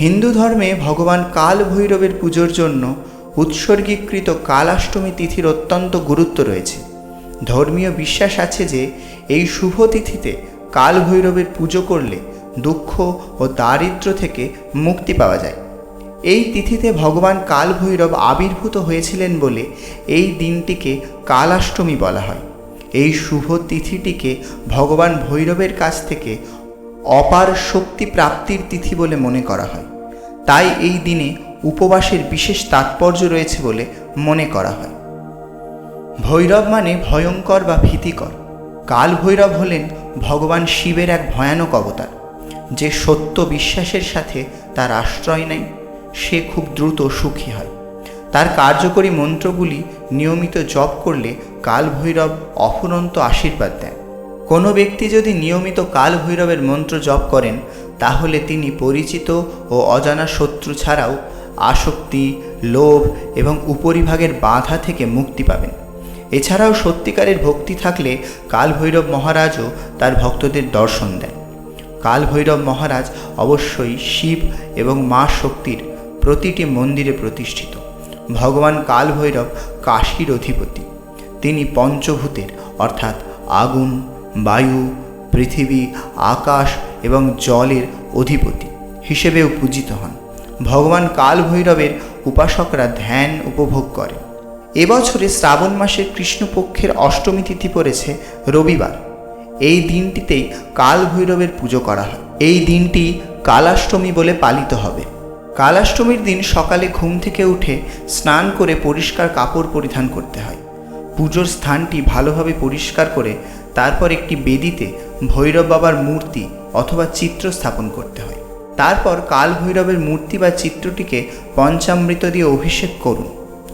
হিন্দু ধর্মে ভগবান কাল ভৈরবের পুজোর জন্য উৎসর্গীকৃত কালাষ্টমী তিথির অত্যন্ত গুরুত্ব রয়েছে। ধর্মীয় বিশ্বাস আছে যে, এই শুভ তিথিতে কাল ভৈরবের পুজো করলে দুঃখ ও দারিদ্র্য থেকে মুক্তি পাওয়া যায়। এই তিথিতে ভগবান কাল ভৈরব আবির্ভূত হয়েছিলেন বলে এই দিনটিকে কালাষ্টমী বলা হয়। এই শুভ তিথিটিকে ভগবান ভৈরবের কাছ থেকে অপার শক্তি প্রাপ্তির তিথি বলে মনে করা হয়। তাই এই দিনে উপবাসের বিশেষ তাৎপর্য রয়েছে বলে মনে করা হয়। ভৈরব মানে ভয়ঙ্কর বা ভীতিকর। কাল ভৈরব হলেন ভগবান শিবের এক ভয়ানক অবতার। যে সত্য বিশ্বাসের সাথে তার আশ্রয় নেয়, সে খুব দ্রুত সুখী হয়। তার কার্যকরী মন্ত্রগুলি নিয়মিত জপ করলে কাল ভৈরব অফুরন্ত আশীর্বাদ দেন। কোনো ব্যক্তি যদি নিয়মিত কাল ভৈরবের মন্ত্র জপ করেন, তাহলে তিনি পরিচিত ও অজানা শত্রু ছাড়াও আসক্তি, লোভ এবং উপরিভাগের বাধা থেকে মুক্তি পাবেন। এছাড়াও সত্যিকারের ভক্তি থাকলে কাল ভৈরব মহারাজও তার ভক্তদের দর্শন দেন। কাল ভৈরব মহারাজ অবশ্যই শিব এবং মা শক্তির প্রতিটি মন্দিরে প্রতিষ্ঠিত। ভগবান কাল ভৈরব কাশীর অধিপতি। তিনি পঞ্চভূতের, অর্থাৎ আগুন বায়ু, পৃথিবী, আকাশ এবং জলের অধিপতি হিসেবেও পূজিত হন। ভগবান কাল ভৈরবের উপাসকরা ধ্যান উপভোগ করে এবছরে শ্রাবণ মাসের কৃষ্ণপক্ষের অষ্টমী তিথি পড়েছে রবিবার। এই দিনটিতেই কাল ভৈরবের পুজো করা হয়। এই দিনটি কালাষ্টমী বলে পালিত হবে। কালাষ্টমীর দিন সকালে ঘুম থেকে উঠে স্নান করে পরিষ্কার কাপড় পরিধান করতে হয়। পুজোর স্থানটি ভালোভাবে পরিষ্কার করে তারপর একটি বেদিতে ভৈরব বাবার মূর্তি অথবা চিত্র স্থাপন করতে হয়। তারপর কাল ভৈরবের মূর্তি বা চিত্রটিকে পঞ্চামৃত দিয়ে অভিষেক করুন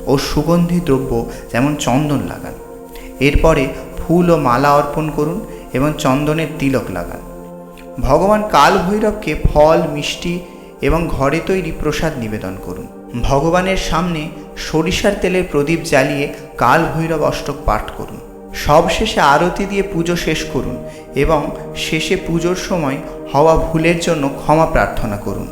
ও সুগন্ধি দ্রব্য যেমন চন্দন লাগান। এরপরে ফুল ও মালা অর্পণ করুন এবং চন্দনের তিলক লাগান। ভগবান কাল ভৈরবকে ফল, মিষ্টি এবং ঘরে তৈরি প্রসাদ নিবেদন করুন। ভগবানের সামনে সরিষার তেলের প্রদীপ জ্বালিয়ে কাল ভৈরব অষ্টক পাঠ করুন। সবশেষে আরতি দিয়ে পুজো শেষ করুন এবং শেষে পুজোর সময় হওয়া ভুলের জন্য ক্ষমা প্রার্থনা করুন।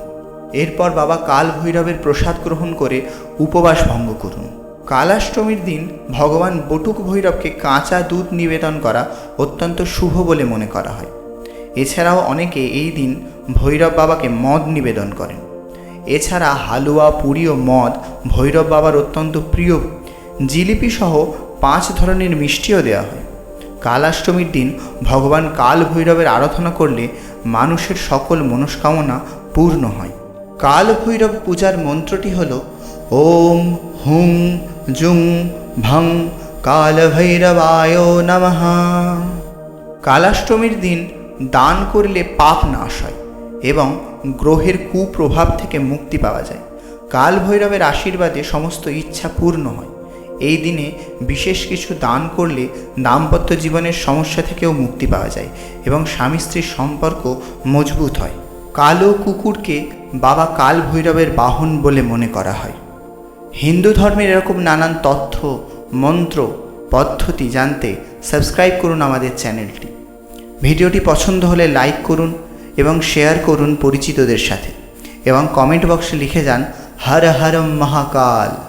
এরপর বাবা কাল ভৈরবের প্রসাদ গ্রহণ করে উপবাস ভঙ্গ করুন। কালাষ্টমীর দিন ভগবান বটুক ভৈরবকে কাঁচা দুধ নিবেদন করা অত্যন্ত শুভ বলে মনে করা হয়। এছাড়াও অনেকে এই দিন ভৈরব বাবাকে মদ নিবেদন করেন। এছাড়া হালুয়া, পুরি ও মদ ভৈরব বাবার অত্যন্ত প্রিয়। জিলিপি সহ পাঁচ ধরনের মিষ্টিও দেওয়া হয়। কালাষ্টমীর দিন ভগবান কাল ভৈরবের আরাধনা করলে মানুষের সকল মনস্কামনা পূর্ণ হয়। কাল ভৈরব পূজার মন্ত্রটি হল, ওম হুং জুং ভং কাল ভৈরবায় নমঃ। কালাষ্টমীর দিন দান করলে পাপ নাশ হয় এবং গ্রহের কুপ্রভাব থেকে মুক্তি পাওয়া যায়। কাল ভৈরবের আশীর্বাদে সমস্ত ইচ্ছা পূর্ণ হয়। এই দিনে বিশেষ কিছু দান করলে দাম্পত্য জীবনের সমস্যা থেকেও মুক্তি পাওয়া যায় এবং স্বামী স্ত্রীর সম্পর্ক মজবুত হয়। কালো কুকুরকে বাবা কাল ভৈরবের বাহন বলে মনে করা হয়। হিন্দু ধর্মের এরকম নানান তথ্য, মন্ত্র, পদ্ধতি জানতে সাবস্ক্রাইব করুন আমাদের চ্যানেলটি। ভিডিওটি পছন্দ হলে লাইক করুন এবং শেয়ার করুন পরিচিতদের সাথে এবং কমেন্ট বক্সে লিখে যান, হর হর মহাকাল।